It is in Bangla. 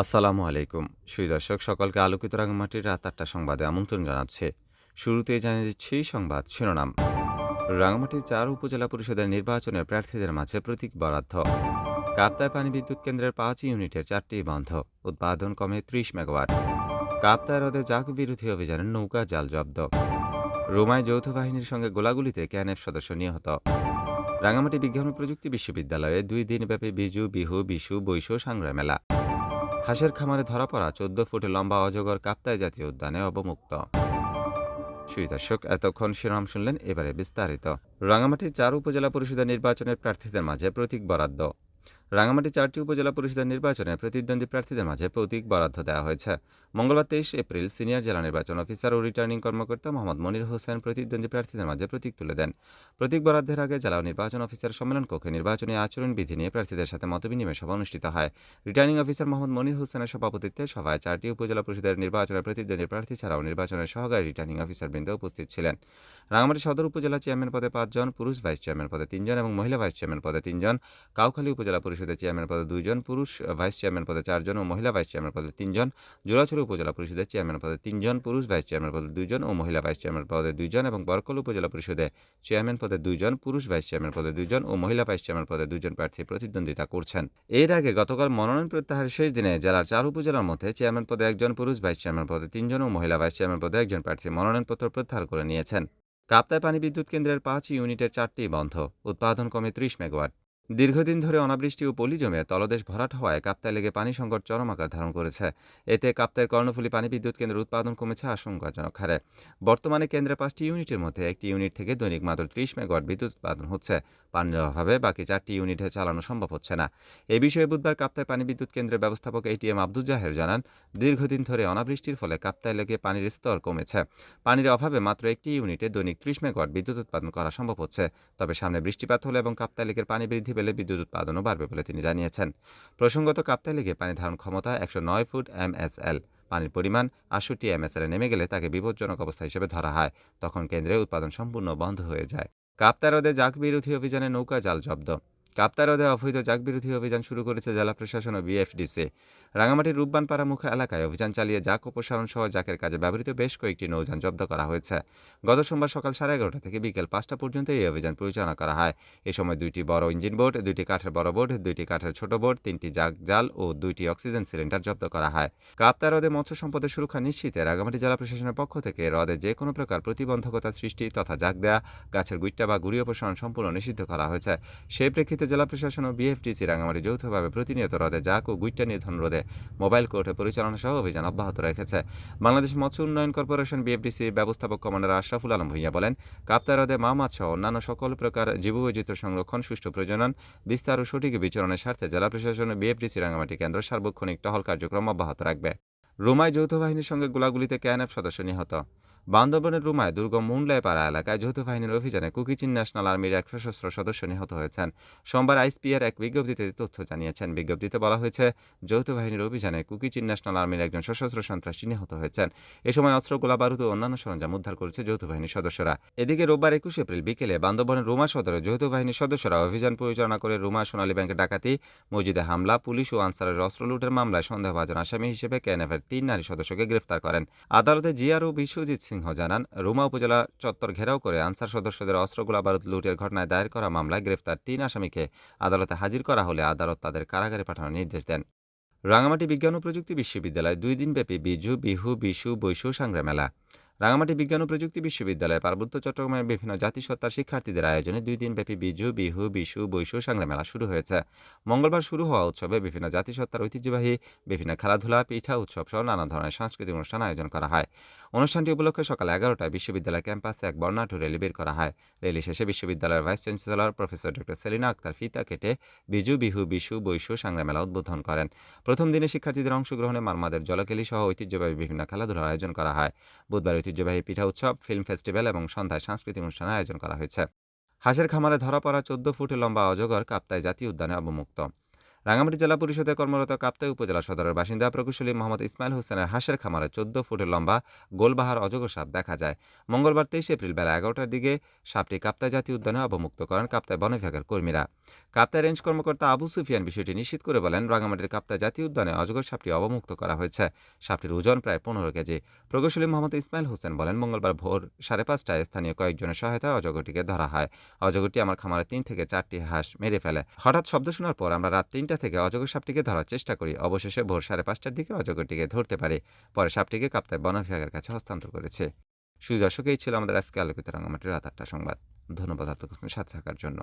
আসসালামু আলাইকুম। সুই দর্শক, সকলকে আলোকিত রাঙামাটির রাত আটটা সংবাদে আমন্ত্রণ জানাচ্ছে। শুরুতেই জানিয়ে দিচ্ছি সংবাদ শিরোনাম। রাঙামাটির চার উপজেলা পরিষদের নির্বাচনে প্রার্থীদের মাঝে প্রতীক বরাদ্দ। কাপ্তায় পানি বিদ্যুৎ কেন্দ্রের পাঁচ ইউনিটের চারটি বন্ধ। উৎপাদন কমে ত্রিশ মেগাওয়াট। কাপ্তায় হ্রদে জাক বিরোধী অভিযানের নৌকা জাল জব্দ। রোমায় যৌথ বাহিনীর সঙ্গে গোলাগুলিতে ক্যানএফ সদস্য নিহত। রাঙামাটি বিজ্ঞান ও প্রযুক্তি বিশ্ববিদ্যালয়ে দুই দিনব্যাপী বিজু, বিহু, বিশু, বৈশ সংগ্রাম মেলা হাঁসের খামারে ধরা পড়া চোদ্দ ফুটে লম্বা অজগর কাপ্তাই জাতীয় উদ্যানে অবমুক্ত। সুই দর্শক, এতক্ষণ শিরোনাম শুনলেন এবারে বিস্তারিত। রাঙামাটির চার উপজেলা পরিষদের নির্বাচনের প্রার্থীদের মাঝে প্রতীক বরাদ্দ। রাঙামাটি চারটি উপজেলা পরিষদের নির্বাচনে প্রতিদ্বন্দ্বী প্রার্থীদের মাঝে প্রতীক বরাদ্দ দেওয়া হয়েছে। মঙ্গলবার তেইশ এপ্রিল সিনিয়র জেলা নির্বাচন অফিসার ও রিটার্নিং কর্মকর্তা মোহাম্মদ মনির হোসেন প্রতিদ্বন্দ্বী প্রার্থীদের মাঝে প্রতীক তুলে দেন। প্রতীক বরাদ্দের আগে জেলা নির্বাচন অফিসার সম্মেলন কক্ষে নির্বাচনী আচরণ বিধি নিয়ে প্রার্থীদের সাথে মতবিনিময় সভা অনুষ্ঠিত হয়। রিটার্নিং অফিসার মোহাম্মদ মনির হোসেনের সভাপতিত্বে সভায় চারটি উপজেলা পরিষদের নির্বাচনের প্রতিদ্বন্দ্বী প্রার্থী ছাড়াও নির্বাচনের সহকারী রিটার্নিং অফিসার বৃন্দ উপস্থিত ছিলেন। রাঙামাটি সদর উপজেলা চেয়ারম্যান পদে পাঁচজন, পুরুষ ভাইস চেয়ারম্যান পদে তিনজন এবং মহিলা ভাইস চেয়ারম্যান পদে তিনজন, কাউখালী উপজেলা পরিষদের চেয়ারম্যান পদে দুইজন পুরুষ ভাইস চেয়ারম্যান পদে চারজন ও মহিলা ভাইস চেয়ারম্যান পদে তিনজন জোড়াছড়ি উপজেলা পরিষদের চেয়ারম্যান পদে তিনজন পুরুষ ভাইস চেয়ারম্যান পদে দুইজন ও মহিলা ভাইস চেয়ারম্যান পদে দুইজন এবং বরকল উপজেলা পরিষদে চেয়ারম্যান পদে দুইজন পুরুষ ভাইস চেয়ারম্যান পদে দুইজন ও মহিলা ভাইস চেয়ারম্যান পদে দুইজন প্রার্থী প্রতিদ্বন্দ্বিতা করছেন এর আগে গতকাল মনোনয়ন প্রত্যাহারের শেষ দিনে জেলার চার উপজেলার মধ্যে চেয়ারম্যান পদে একজন পুরুষ ভাইস চেয়ারম্যান পদে তিনজন ও মহিলা ভাইস চেয়ারম্যান পদে একজন প্রার্থী মনোনয়নপত্র প্রত্যাহার করে নিয়েছেন কাপ্তায় পানি বিদ্যুৎ কেন্দ্রের পাঁচ ইউনিটের চারটি বন্ধ উৎপাদন কমে ত্রিশ মেগাওয়াট দীর্ঘদিন ধরে অনাবৃষ্টি ও পলি জমে তলদেশ ভরাট হওয়ায় কাপ্তায় লেগে পানি সংকট চরম আকার ধারণ করেছে। এতে কাপ্তায়ের কর্ণফুলী পানি বিদ্যুৎ কেন্দ্রের উৎপাদন কমেছে আশঙ্কাজনক হারে। বর্তমানে কেন্দ্রে পাঁচটি ইউনিটের মধ্যে একটি ইউনিট থেকে দৈনিক মাত্র ত্রিশ মেগাওয়াট বিদ্যুৎ উৎপাদন হচ্ছে। পানির অভাবে বাকি চারটি ইউনিটে চালানো সম্ভব হচ্ছে না। এ বিষয়ে বুধবার কাপ্তায় পানি বিদ্যুৎ কেন্দ্রের ব্যবস্থাপক এটিএম আব্দুল জাহের জানান, দীর্ঘদিন ধরে অনাবৃষ্টির ফলে কাপ্তায় লেগে পানির স্তর কমেছে। পানির অভাবে মাত্র একটি ইউনিটে দৈনিক ত্রিশ মেগাওয়াট বিদ্যুৎ উৎপাদন করা সম্ভব হচ্ছে। তবে সামনে বৃষ্টিপাত হলে এবং কাপ্তায় লেগের পানি বৃদ্ধি পেলে বিদ্যুৎ উৎপাদনও বাড়বে বলে তিনি জানিয়েছেন। প্রসঙ্গত কাপ্তাই লিগে পানি ধারণ ক্ষমতা একশো নয় ফুট এম এস এল। পানির পরিমাণ আটষট্টি এমএসএলে নেমে গেলে তাকে বিপজ্জনক অবস্থা হিসেবে ধরা হয়। তখন কেন্দ্রে উৎপাদন সম্পূর্ণ বন্ধ হয়ে যায়। কাপ্তারদে জাক বিরোধী অভিযানে নৌকা জাল জব্দ। কাপ্তায় হ্রদে অবৈধ জাক বিরোধী অভিযান শুরু করেছে জেলা প্রশাসন ও বিএফডিসি। রাঙামাটির রূপবানপাড়া মুখ এলাকায় অভিযান চালিয়ে জাক অপসারণ সহ জাকের কাজে ব্যবহৃত বেশ কয়েকটি নৌযান জব্দ করা হয়েছে। গত সোমবার সকাল সাড়ে এগারোটা থেকে বিকেল পাঁচটা পর্যন্ত এই অভিযান পরিচালনা করা হয়। এ সময় দুইটি বড় ইঞ্জিন বোট, দুইটি কাঠের বড় বোট, দুইটি কাঠের ছোট বোট, তিনটি জাক জাল ও দুইটি অক্সিজেন সিলিন্ডার জব্দ করা হয়। কাপ্তায় হ্রদে মৎস্য সম্পদের সুরক্ষা নিশ্চিতে রাঙামাটি জেলা প্রশাসনের পক্ষ থেকে হ্রদে যে কোনো প্রকার প্রতিবন্ধকতা সৃষ্টি তথা জাক দেয়া, গাছের গুইট্টা বা গুড়ি অপসারণ সম্পূর্ণ নিষিদ্ধ করা হয়েছে। সেই প্রেক্ষিতে জেলা প্রশাসন ও বিএফটিসি রাঙামাটি যৌথভাবে প্রতিনিয়ত হ্রদে জাক ও গুইট্টা নিধন রোধে মোবাইল কোর্টে পরিচালনা সহ অভিযান অব্যাহত রেখেছে। বাংলাদেশ মৎস্য উন্নয়ন কর্পোরেশন বিএফডিসি ব্যবস্থাপক কমান্ডার আশরাফুল আলম ভূঁইয়া বলেন কাপ্তায় হ্রদে মা মাছ সহ অন্যান্য সকল প্রকার জীববৈচিত্র্য সংরক্ষণ, সুষ্ঠু প্রজনন, বিস্তার ও সঠিক বিচরণের স্বার্থে জেলা প্রশাসন ও বিএফডিসি রাঙামাটি কেন্দ্র সার্বক্ষণিক টহল কার্যক্রম অব্যাহত রাখবে। রোমায় যৌথ বাহিনীর সঙ্গে গোলাগুলিতে ক্যানএফ সদস্য নিহত। বান্দরবনের রুমায় দুর্গম মুন্ডলাইপাড়া এলাকায় যৌথ বাহিনীর অভিযানে কুকিচিন ন্যাশনাল আর্মির এক সশস্ত্র সদস্য নিহত হয়েছেন। সোমবার আইসপিআর এক বিজ্ঞপ্তিতে তথ্য জানিয়েছেন। বিজ্ঞপ্তিতে বলা হয়েছে, যৌথ বাহিনীর অভিযানে কুকিচিন ন্যাশনাল আর্মির একজন সশস্ত্র সন্ত্রাসী নিহত হয়েছেন। এ সময় অস্ত্র গোলা বারুদ ও অন্যান্য সরঞ্জাম উদ্ধার করেছে যৌথ বাহিনীর সদস্যরা। এদিকে রোববার একুশ এপ্রিল বিকেলে বান্দরবনের রুমা সদরে যৌথ বাহিনীর সদস্যরা অভিযান পরিচালনা করে রুমা সোনালী ব্যাংকের ডাকাতি, মসজিদে হামলা, পুলিশ ও আনসারের অস্ত্র লুটের মামলায় সন্দেহভাজন আসামি হিসেবে কেএনএফের তিন নারী সদস্যকে গ্রেফতার করেন। আদালতে জিআর ও বিশ্বজিৎ সিংহ জানান, রুমা উপজেলা চত্বর ঘেরাও করে আনসার সদস্যদের অস্ত্রগুলা বারুদ লুটের ঘটনায় দায়ের করা মামলায় গ্রেফতার তিন আসামিকে আদালতে হাজির করা হলে আদালত তাদের কারাগারে পাঠানোর নির্দেশ দেন। রাঙামাটি বিজ্ঞান ও প্রযুক্তি বিশ্ববিদ্যালয়ে দুই দিনব্যাপী বিজু, বিহু, বিশু, বৈশু সংগ্রাম মেলা। রাঙামাটি বিজ্ঞান ও প্রযুক্তি বিশ্ববিদ্যালয় পার্বত্য চট্টগ্রামের বিভিন্ন জাতিসত্তার শিক্ষার্থীদের আয়োজনে দুই দিনব্যাপী বিজু, বিহু, বিশু, বৈশু সংগ্রাম মেলা শুরু হয়েছে। মঙ্গলবার শুরু হওয়া উৎসবে বিভিন্ন জাতিসত্তার ঐতিহ্যবাহী, বিভিন্ন খেলাধুলা, পিঠা উৎসব সহ নানা ধরনের সাংস্কৃতিক অনুষ্ঠান আয়োজন করা হয়। অনুষ্ঠানটি উপলক্ষে সকাল এগারোটায় বিশ্ববিদ্যালয় ক্যাম্পাসে এক বর্ণাঢ্য র্যালি বের করা হয়। র্যালি শেষে বিশ্ববিদ্যালয়ের vice chancellor professor doctor Selina Akter ফিতা কেটে বিজু, বিহু, বিশু, বৈশু সংগ্রাম মেলা উদ্বোধন করেন। প্রথম দিনে শিক্ষার্থীদের অংশগ্রহণে মারমাদের জলকেলি সহ ঐতিহ্যবাহী বিভিন্ন খেলাধুলার আয়োজন করা হয়। বুধবার ঐতিহ্যবাহী পিঠা উৎসব, ফিল্ম ফেস্টিভ্যাল এবং সন্ধ্যায় সাংস্কৃতিক অনুষ্ঠানের আয়োজন করা হয়েছে। হাঁসের খামারে ধরা পড়া চোদ্দ ফুট লম্বা অজগর কাপ্তাই জাতীয় উদ্যানে অবমুক্ত। রাঙামাটি জেলা পরিষদে কর্মরত কাপ্তাই উপজেলা সদরের বাসিন্দা প্রকৌশলী মোহাম্মদ ইসমাইল হোসেনের হাঁসের খামারে চোদ্দ ফুটের লম্বা গোলবাহার অজগর সাপ দেখা যায়। মঙ্গলবার তেইশে এপ্রিল বেলা এগারোটার দিকে সাপটি কাপ্তাই জাতীয় উদ্যানে অবমুক্ত করেন কাপ্তাই বন বিভাগের কর্মীরা। কাপ্তাই রেঞ্জ কর্মকর্তা আবু সুফিয়ান বিষয়টি নিশ্চিত করে বলেন, রাঙামাটির কাপ্তাই জাতীয় উদ্যানে অজগর সাপটি অবমুক্ত করা হয়েছে। সাপটির ওজন প্রায় পনেরো কেজি। প্রকৌশলী মোহাম্মদ ইসমাইল হোসেন বলেন, মঙ্গলবার ভোর সাড়ে পাঁচটায় স্থানীয় কয়েকজনের সহায়তায় অজগরটিকে ধরা হয়। অজগরটি আমার খামারে তিন থেকে চারটি হাঁস মেরে ফেলে। হঠাৎ শব্দ শোনার পর আমরা রাত তিনটা থেকে অজগর সাপটিকে ধরার চেষ্টা করি। অবশেষে ভোর সাড়ে পাঁচটার দিকে অজগরটিকে ধরতে পারে। পরে সাপটিকে কাপ্তায় বন বিভাগের কাছে হস্তান্তর করেছে। সুদর্শক এই ছিল আমাদের আজকে আলোকিত রঙামাটির রাত আটটা সংবাদ। ধন্যবাদ আপনার সাথে থাকার জন্য।